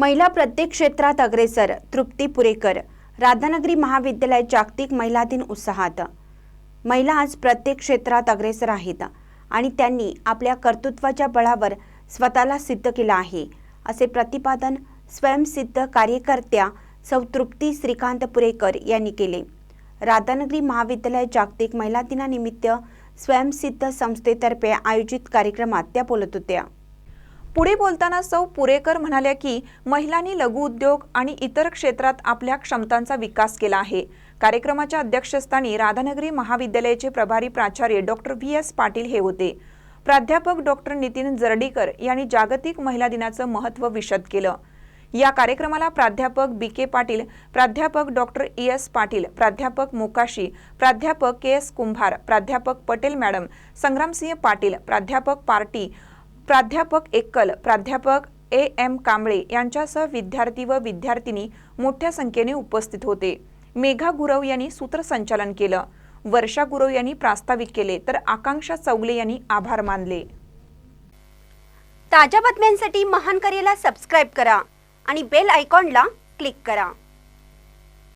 महिला प्रत्येक क्षेत्रात अग्रेसर तृप्ती पुरेकर. राधानगरी महाविद्यालय जागतिक महिला दिन उत्साहात. महिला आज प्रत्येक क्षेत्रात अग्रेसर आहेत आणि त्यांनी आपल्या कर्तृत्वाच्या बळावर स्वतःला सिद्ध केलं आहे. असे प्रतिपादन स्वयंसिद्ध कार्यकर्त्या सौ तृप्ती श्रीकांत पुरेकर यांनी केले. राधानगरी महाविद्यालय जागतिक महिला दिनानिमित्त स्वयंसिद्ध संस्थेतर्फे आयोजित कार्यक्रमात त्या बोलत होत्या. पुढे बोलताना सौ पुरेकर म्हणाल्या की महिलांनी लघुउद्योग आणि इतर क्षेत्रात आपल्या क्षमतांचा विकास केला आहे. कार्यक्रमाच्या अध्यक्षस्थानी राधानगरी महाविद्यालयाचे प्रभारी प्राचार्य डॉक्टर व्ही एस पाटील हे होते. प्राध्यापक डॉक्टर नितीन जर्डीकर यांनी जागतिक महिला दिनाचं महत्त्व विशद केलं. या कार्यक्रमाला प्राध्यापक बी के पाटील प्राध्यापक डॉक्टर ई एस पाटील प्राध्यापक मोकाशी प्राध्यापक के एस कुंभार प्राध्यापक पटेल मॅडम संग्रामसिंह पाटील प्राध्यापक पार्टी प्राध्यापक एक्कल प्राध्यापक ए एम कांबळे यांच्यासह विद्यार्थी व विद्यार्थिनी मोठ्या संख्येने उपस्थित होते. मेघा गुरव यांनी सूत्रसंचालन केलं. वर्षा गुरव यांनी प्रास्ताविक केले तर आकांक्षा चौगले यांनी आभार मानले. ताज्या बातम्यांसाठी महान करेला सबस्क्राईब करा आणि बेल आयकॉनला क्लिक करा.